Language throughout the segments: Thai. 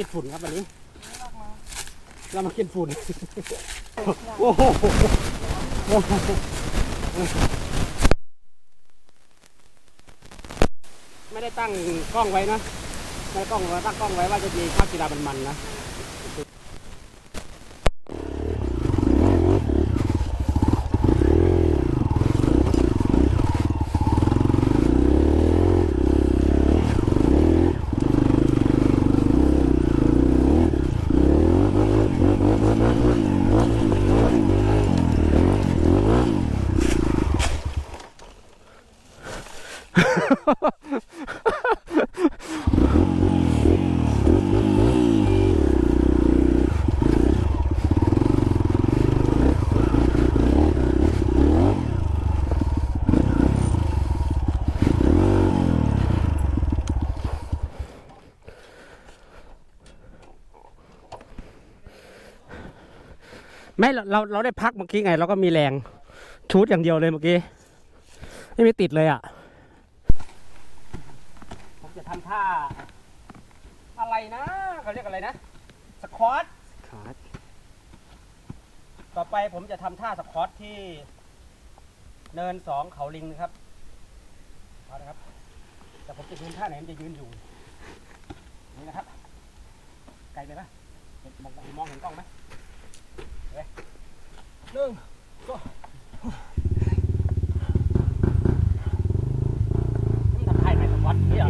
กินฝุ่นครับวันนี้ เรามากินฝุ่น โอ้โหไม่ได้ตั้งกล้องไว้นะ ไม่ได้กล้องไว้ตั้งกล้องไว้ว่าจะมีภาพกีฬามันๆนะ ไม่เราเราเราได้พักเมื่อกี้ไง เราก็มีแรงชูดอย่างเดียวเลยเมื่อกี้ ไม่มีติดเลยอะ ผมจะทำท่า อะไรนะเขาเรียกอะไรนะ สควอตขาดต่อไปผมจะทำท่าสควอตที่ เนินสองเขาลิงนะครับเอาละครับ แต่ผมจะยืนท่าไหนมันจะยืนอยู่ นี่นะครับ ไกลไปปะเห็นมองมองเห็นกล้องไหมเฮ้ย หนึ่งสองนี่ทำท่าไหนสควอตเนี่ย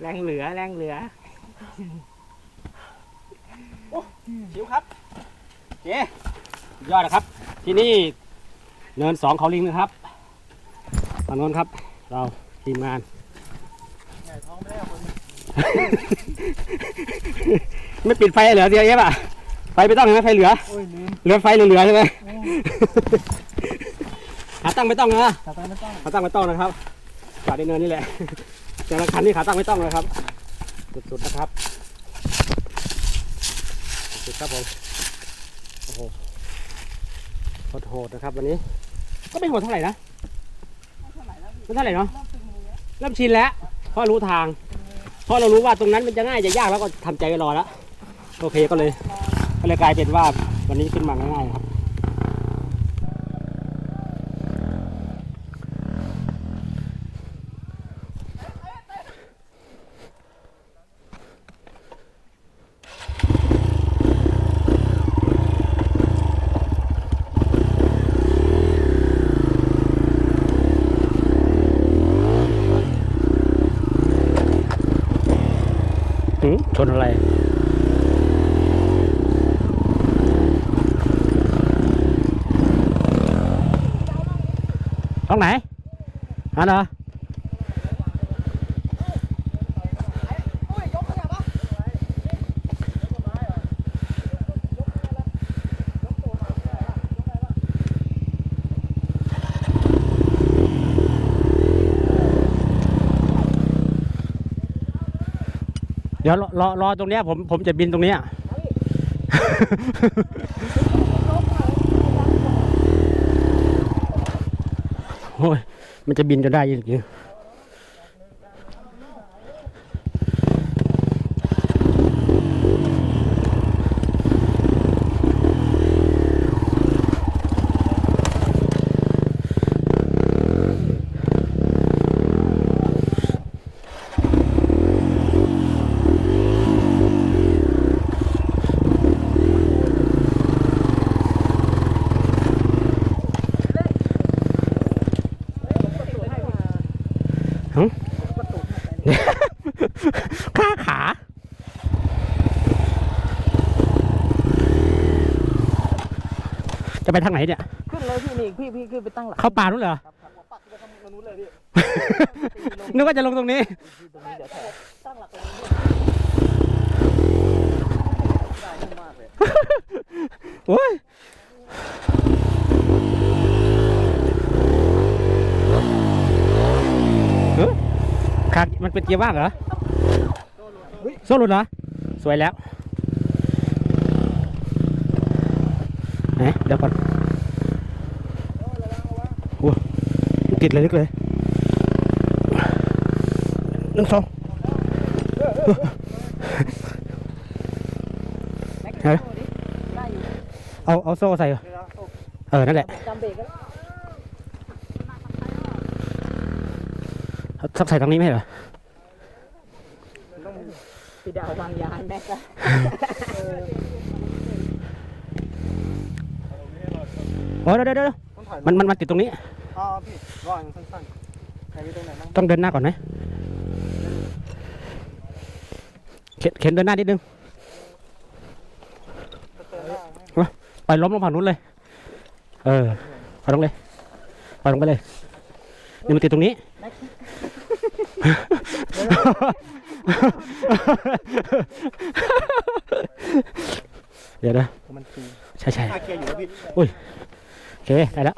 แรงเหลือแรงเหลือ ชิวครับโอเคยอดนะครับ ที่นี่เนินสองเขาลิงนะครับฝั่งโน้นครับ เราทีมงานไม่ ไม่ปิดไฟเหลือเดียวใช่ป่ะไฟไม่ต้องใช่ไหมไฟเหลือเหลือไฟเหลือใช่ไหมขาตั้งไม่ต้องนะขาตั้งไม่ต้องขาตั้งไม่ต้องนะครับจอดในเนินนี่แหละแต่ละคันนี่ขาตั้งไม่ต้องเลยครับ สุดๆนะครับ สุดครับผมโอ้โหโหดๆนะครับ วันนี้ ก็ไม่โหดเท่าไหร่นะไม่เท่าไหร่เนาะเริ่มชินแล้วเพราะรู้ทางเพราะเรารู้ว่าตรงนั้นมันจะง่ายจะยากแล้วก็ทำใจไว้รอแล้ว โอเคก็เลยก็เลยกลายเป็นว่าวันนี้ขึ้นมาง่ายๆครับหืมชนอะไร รงไหนอันเหรอเดี๋ยวรอรอรอตรงเนี้ยผมผมจะบินตรงเนี้ย โอ้ยมันจะบินจะได้ยังไง ไปทางไหนเนี่ย ขึ้นเลยพี่นี่พี่พี่ขึ้นไปตั้งหลักเข้าป่านู้นเหรอปักไปทางนู้นเลยพี่นึกว่าจะลงตรงนี้ ตรงนี้เดี๋ยวตั้งหลักตรงนี้ได้มากเลยโอ้ยเฮ้ยขาดมันเป็นเกียร์ว่างเหรอ โซ่หลุดเหรอ สวยแล้ว ไหนเดี๋ยวก่อนโอ้ติดเลยลึกเลยหนึ่งสองเฮ้ยโซ่ดิได้อยู่เอาเอาโซ่ใส่เวลาโซ่เออนั่นแหละจำเบรกก็ทับใส่ตรงนี้ไหมเหรอต้องปีดาววางยาให้แม็กซ์ อะโอ้เดี๋ยวเดี๋ยวเดี๋ยวต้องถ่ายมันมันมันติดตรงนี้ อ๋อพี่รออย่างสั้นๆใครอยู่ตรงไหนบ้างต้องเดินหน้าก่อนไหมเข็นเข็นเดินหน้านิดนึง จะเตือนหน้าให้ปล่อยล้มลงฝั่งนู้นเลย เออปล่อยลงเลยปล่อยลงไปเลย นี่มันติดตรงนี้แม็กซ์เดี๋ยวนะ มันตีใช่ใช่คาเกียร์อยู่แล้วพี่โอ เค ได้แล้ว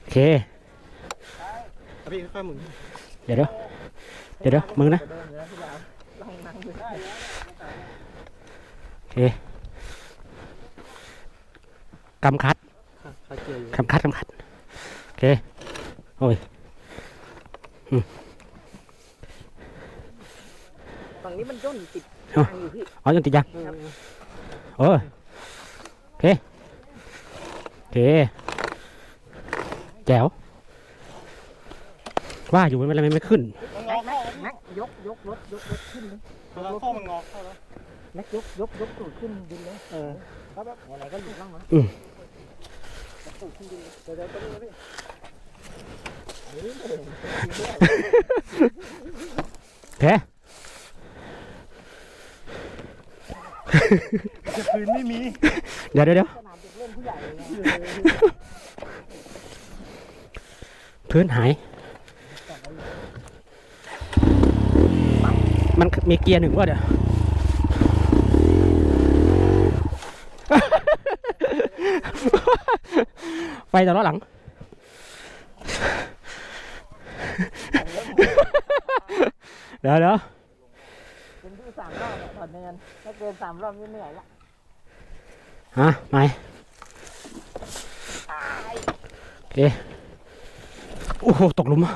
โอเคพี่ค่อยๆหมุนเดี๋ยวเดี๋ยวเดี๋ยวเดี๋ยวมึงนะเดินอยู่แล้วพี่ดาวลองนั่งดูได้โอเคกำคัดคาเกียร์อยู่กำคัดกำคัด โอเค โอ้ยฝั่งนี้มันย่นติดเอ้าทางอยู่พี่ อ๋อยังติดยังเออโอ เคเคแจ๋วว่าอยู่มันอะไรไม่ขึ้นม็กซ์แม็กซ์แม็กยกยกรถยกรถขึ้นเลยแล้วข้อมันงอเข้าแล้วแม็กยกยกยกตูดขึ้นดินเลยเออครับแบบอะไรก็หลุดล่างนะอืมตูดขึ้นดินเดี๋ยวเดี๋ยวตัวนี้นะพี่ โอเค จะคืนไม่มี เดี๋ยวเดี๋ยวเดี๋ยวพื้นหาย มันมีเกียร์หนึ่งว่าเดี๋ยวไฟต่อล้อหลัง เดี๋ยวเดี๋ยวเป็นที่สามรอบอะตอนเดิน ถ้าเกินสามรอบนี่เหนื่อยละฮะไม่โอเค โอ้โห ตกหลุมอะ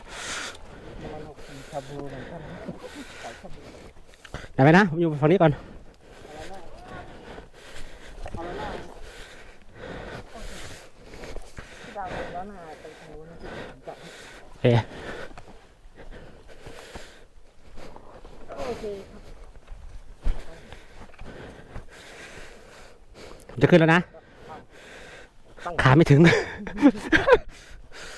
มันหกสี่ชาบูเหมือนกันนะขายชาบูไหนไปนะ ผมอยู่ฝั่งนี้ก่อน เอาแล้วหน้าที่ดาวแล้วหน้าไปทางนู้นนะพี่ผมจับให้ โอเค โอเคครับ ผมจะ ขึ้นแล้วนะตั้งขาไม่ถึง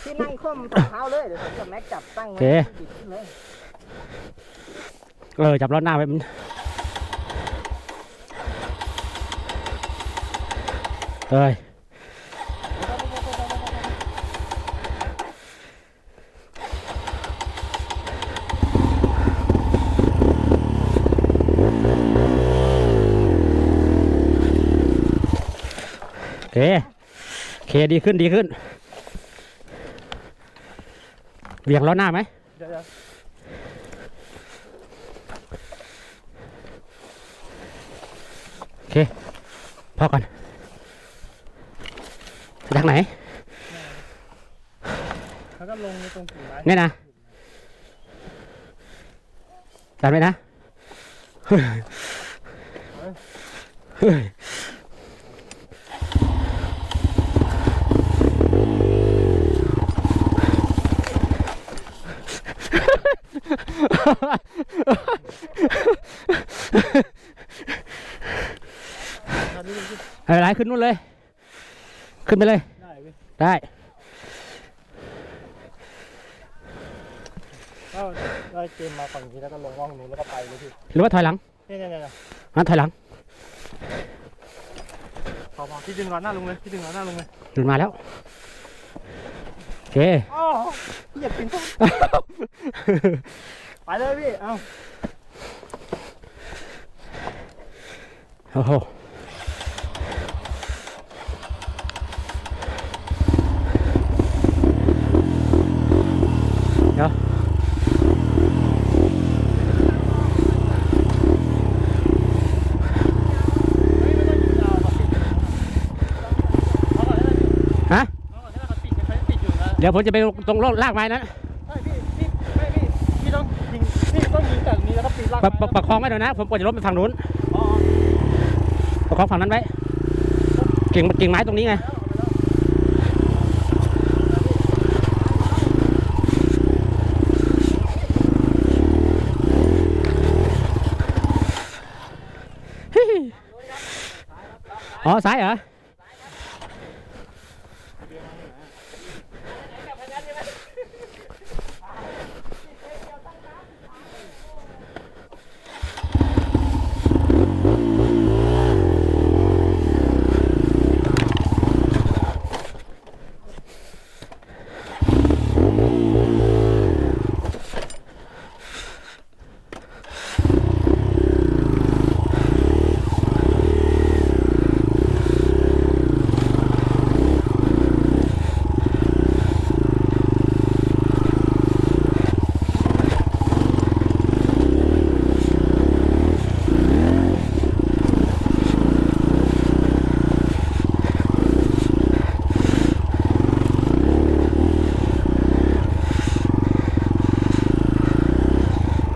ที่นั่งคว่ำถุงเท้าเลย เดี๋ยวผมกับแม็กจับตั้งโอไว้เค บิดขึ้นเลยเออ จับล้อหน้าไว้มันเอ้ย เคโอเคดีขึ้นดีขึ้นเบี่ยงล้อหน้าไหมเดี๋ยวเดี๋ยวโอเคพอก่อนไปทางไหนแล้วก็ลงในตรงกิ่งไม้เนี่ยนะดันไปนะเฮ้ยเฮ้ย ไม่เป็นไรขึ้นนู่นเลย ขึ้นไปเลย ได้เว้ยได้ก็ได้เกมมาฝั่งนี้แล้วก็ลงร่องนู้นแล้วก็ไปเลยพี่หรือว่าถอยหลังเนี่ยเนี่ยเนี่ยมาถอยหลังพอพอพี่ดึงล้อหน้าลงเลยพี่ดึงล้อหน้าลงเลยหลุดมาแล้วโอเค อ๋อพี่อยากกินต้ม ไปเลยพี่ เอ้าโอ้โหเดี๋ยวเฮ้ยไม่ต้องอยู่ยาวหรอกพี่เอาก่อนได้ไหมพี่ฮะเอาก่อนได้ไหมเขาติดเขาติดอยู่นะเดี๋ยวผมจะไปตรงลากไม้นะใช่พี่พี่ไม่พี่ ลากประปะประคองไว้หน่อยนะ ผมกลัวจะล้มไปฝั่งนู้น อ๋อประคองฝั่งนั้นไว้กิ่งกิ่งไม้ตรงนี้ไง อ๋อซ้ายเหรอ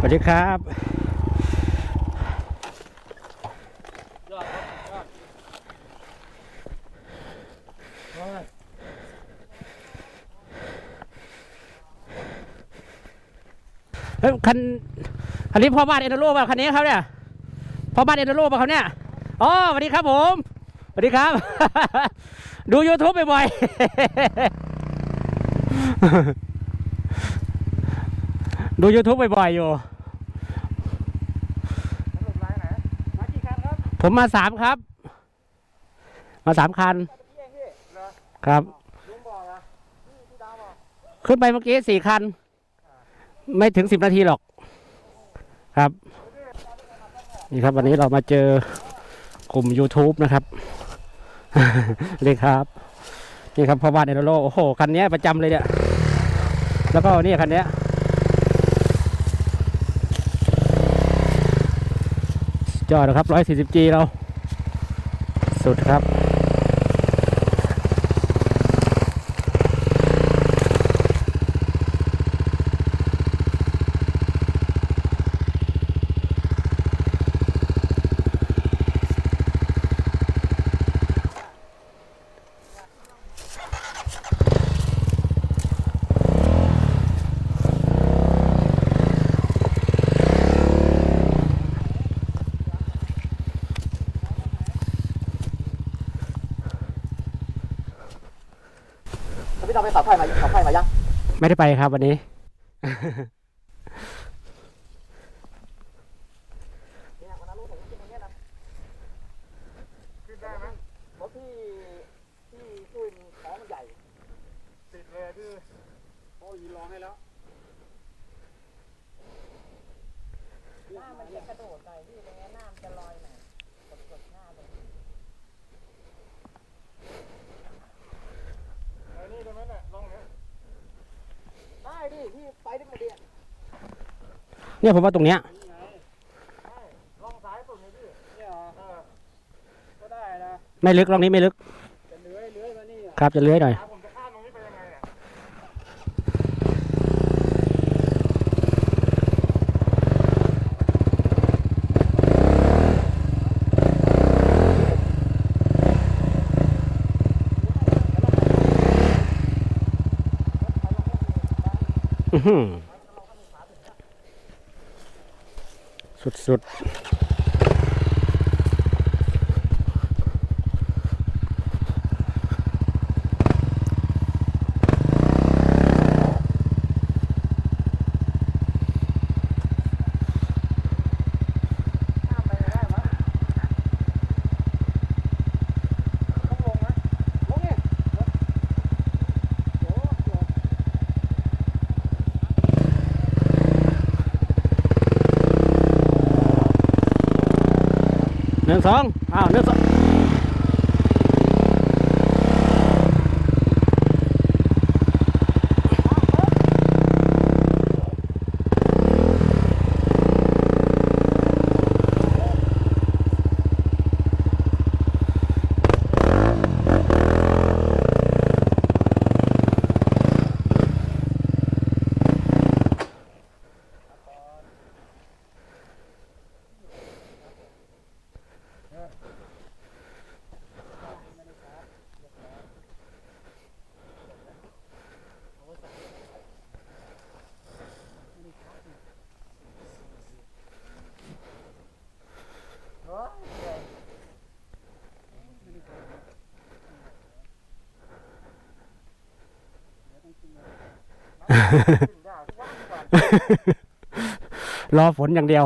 วัสดีครับยอดครับยอดโอ้ยเฮ้ยคันคันนี้พ่อบ้านเอเดโร่ป่ะคันนี้เขาเนี่ยพ่อบ้านเอเดโร่ป่ะเขาเนี่ยอ๋อสวัสดีครับผมสวัสดีครับ ดู YouTube บ่อยๆดู YouTube บ่อยๆอยู่ สรุปไลน์ไหนมากี่คันครับ ผมมาสามครับ มาสามคัน ครับ ขึ้นไปเมื่อกี้สี่คัน ไม่ถึงสิบนาทีหรอก ครับ นี่ครับวันนี้เรามาเจอกลุ่ม YouTube นะครับ เลยครับ นี่ครับพ่อบ้านเอโรโลโอ้โห คันนี้ประจำเลยเนี่ย แล้วก็นี่คันนี้ จอดนะครับ 140G เรา สุดครับ พี่ดาวไปขับไฟมาขับไฟมายัง ไม่ได้ไปครับวันนี้ เนี่ยวันนั้นรู้ผมขึ้นตรงเนี้ยนะ ขึ้นได้ไหม เพราะพี่พี่ช่วยท้องมันใหญ่ ติดเลยพี่โอ้ยร้องให้แล้ว หน้ามันจะกระโดดหน่อยพี่ตรงนี้หน้ามันจะลอยหน่อยกดๆหน้าเลย ไอ้นี่ได้ไหมเนี่ยลองเนี่ย ได้ดิพี่ไปได้หมดเดีย เนี่ยผมว่าตรงเนี้ยไงใช่ลองซ้ายสุดเลยพี่เนี่ยก็ได้นะไม่ลึกลองนี้ไม่ลึกจะเลื้อยเลื้อยมานี่ครับจะเลื้อยหน่อย ขาผมจะข้ามตรงนี้ไปยังไงเนี่ย อื้อหือ สุดๆ หนึ่งสองอ้าวหนึ่งสอง รอฝนอย่างเดียว